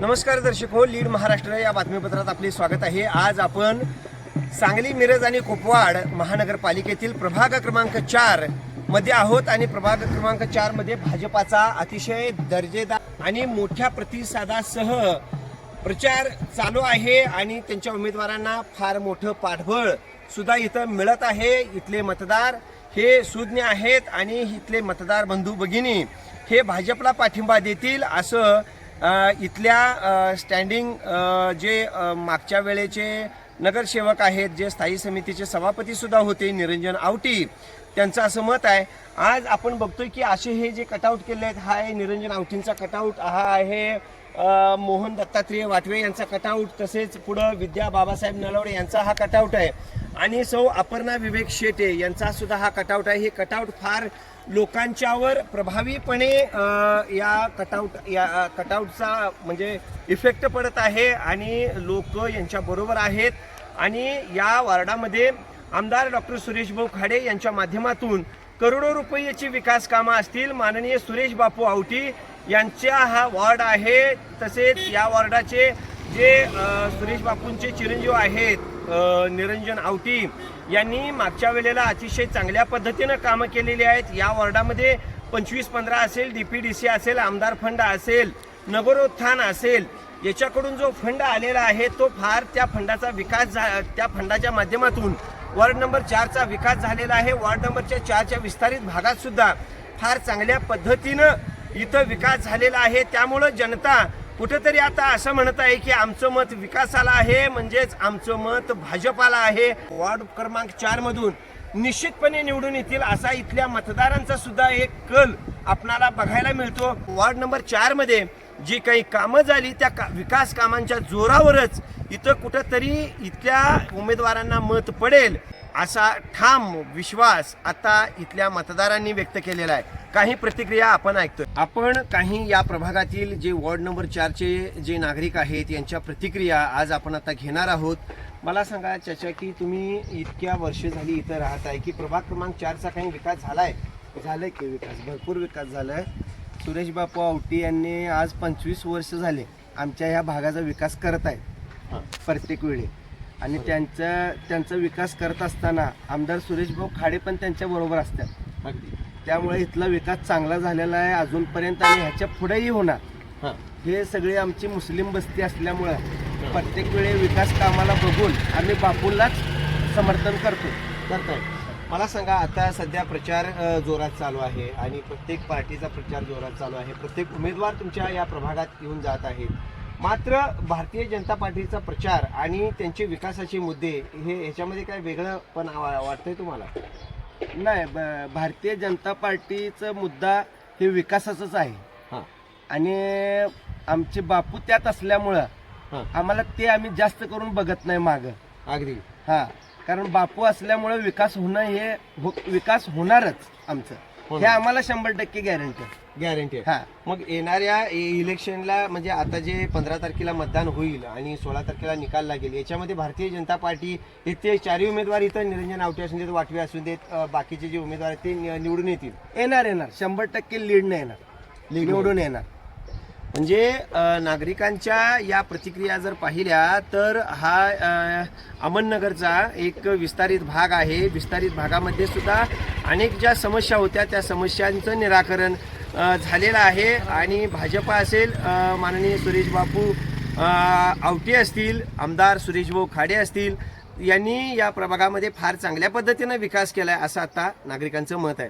नमस्कार दर्शक हो लीड महाराष्ट्र या बातमीपत्रात आपले स्वागत आहे. आज आपण सांगली मिरज आणि कुपवाड महानगरपालिकेतील प्रभाग क्रमांक चारमध्ये आहोत आणि प्रभाग क्रमांक चारमध्ये भाजपाचा अतिशय दर्जेदार आणि मोठ्या प्रतिसादासह प्रचार चालू आहे आणि त्यांच्या उमेदवारांना फार मोठं पाठबळ सुद्धा इथं मिळत आहे. इथले मतदार हे सुज्ञ आहेत आणि इथले मतदार बंधू भगिनी हे भाजपला पाठिंबा देतील असं इथल्या स्टँडिंग जे मागच्या वेळेचे नगरसेवक आहेत जे स्थायी समितीचे सभापतीसुद्धा होते निरंजन आवटी त्यांचं असं मत आहे. आज आपण बघतोय की असे हे जे कटआउट केले आहेत हा आहे निरंजन आवटींचा कटआउट हा आहे मोहन दत्तात्रेय वाटवे यांचा कटआउट तसेच पुढं विद्या बाबासाहेब नलवडे यांचा हा कटआउट आहे. आणि सौ अपर्णा विवेक शेटे यांचा सुद्धा हा कटआउट आहे. हे कटआउट फार लोकांच्यावर प्रभावीपणे या कटआउट या कटआउटचा म्हणजे इफेक्ट पडत आहे आणि लोक यांच्याबरोबर आहेत. आणि या वार्डामध्ये आमदार डॉक्टर सुरेश भाऊ खाडे यांच्या माध्यमातून करोडो रुपयाची विकास कामं असतील. माननीय सुरेश बापू आवटी यांचा हा वॉर्ड आहे. तसेच या वॉर्डाचे जे सुरेश बापूंचे चिरंजीव आहेत निरंजन आवटी यांनी मागच्या वेळेला अतिशय चांगल्या पद्धतीनं कामं केलेली आहेत. या वॉर्डामध्ये पंचवीस पंधरा असेल डी पी डी सी असेल आमदार फंड असेल नगरोत्थान असेल याच्याकडून जो फंड आलेला आहे तो फार त्या फंडाचा विकास झा त्या फंडाच्या माध्यमातून वॉर्ड नंबर चारचा विकास झालेला आहे. वॉर्ड नंबरच्या चारच्या विस्तारित भागातसुद्धा फार चांगल्या पद्धतीनं इथं विकास झालेला आहे. त्यामुळं जनता कुठेतरी आता असं म्हणत आहे की आमचं मत विकासाला आहे म्हणजेच आमचं मत भाजपाला आहे. वॉर्ड क्रमांक चार मधून निश्चितपणे निवडून येतील असा इथल्या मतदारांचा सुद्धा एक कल आपणाला बघायला मिळतो. वॉर्ड नंबर चारमध्ये जी काही कामं झाली त्या का विकास कामांच्या जोरावरच इथं कुठंतरी इथल्या उमेदवारांना मत पडेल असा ठाम विश्वास आता इथल्या मतदारांनी व्यक्त केलेला आहे. काही प्रतिक्रिया आपण ऐकतोय. आपण काही या प्रभागातील जे वॉर्ड नंबर चारचे जे नागरिक आहेत यांच्या प्रतिक्रिया आज आपण आता घेणार आहोत. मला सांगा चाचा की तुम्ही इतक्या वर्ष झाली इथं राहत आहे की प्रभाग क्रमांक चारचा काही विकास झालाय? झालाय की विकास? भरपूर विकास झालाय. सुरेश बापू आवटी यांनी आज पंचवीस वर्ष झाले आमच्या ह्या भागाचा विकास करत आहेत. प्रत्येक वेळी. आणि त्यांचा त्यांचा विकास करत असताना आमदार सुरेश भाऊ खाडे पण त्यांच्या बरोबर असतात. अगदी. त्यामुळे इथला विकास चांगला झालेला आहे. अजूनपर्यंत आणि ह्याच्या पुढेही होणार. हां. हे सगळे आमची मुस्लिम बस्ती असल्यामुळं प्रत्येक वेळी विकास कामाला बघून आम्ही बापूलाच समर्थन करतो करताय. मला सांगा आता सध्या प्रचार जोरात चालू आहे आणि प्रत्येक पार्टीचा प्रचार जोरात चालू आहे. प्रत्येक उमेदवार तुमच्या या प्रभागात येऊन जात आहेत. मात्र भारतीय जनता पार्टीचा प्रचार आणि त्यांचे विकासाचे मुद्दे हे ह्याच्यामध्ये काय वेगळं पण वाटतंय तुम्हाला? नाही ब- भारतीय जनता पार्टीचा मुद्दा हे विकासाचाच आहे. हां. आणि आमचे बापू त्यात असल्यामुळं हां. आम्हाला ते आम्ही जास्त करून बघत नाही माग. अगदी. हा. कारण बापू असल्यामुळे विकास होणं हे हो- विकास होणारच आमचं. हे. आम्हाला शंभर टक्के गॅरंटी गॅरंटी हा. मग येणाऱ्या इलेक्शनला म्हणजे आता जे पंधरा तारखेला मतदान होईल आणि सोळा तारखेला निकाल लागेल याच्यामध्ये भारतीय जनता पार्टी इथे चारही उमेदवार इथं निरंजन आवटे असून देत वाटवे असून देत बाकीचे जे उमेदवार आहेत ते निवडून येतील. येणार येणार. शंभर टक्के लीड नाही येणार. निवडून येणार. म्हणजे नागरिकांच्या या प्रतिक्रिया जर पाहिल्या तर हा अहमदनगरचा एक विस्तारित भाग आहे. विस्तारित भागामध्ये सुद्धा अनेक ज्या समस्या होत्या त्या समस्यांचं निराकरण झालेलं आहे. आणि भाजपा असेल माननीय सुरेश बापू आवटे असतील आमदार सुरेशभाऊ खाडे असतील यांनी या प्रभागामध्ये फार चांगल्या पद्धतीनं विकास केला आहे असं आता नागरिकांचं मत आहे.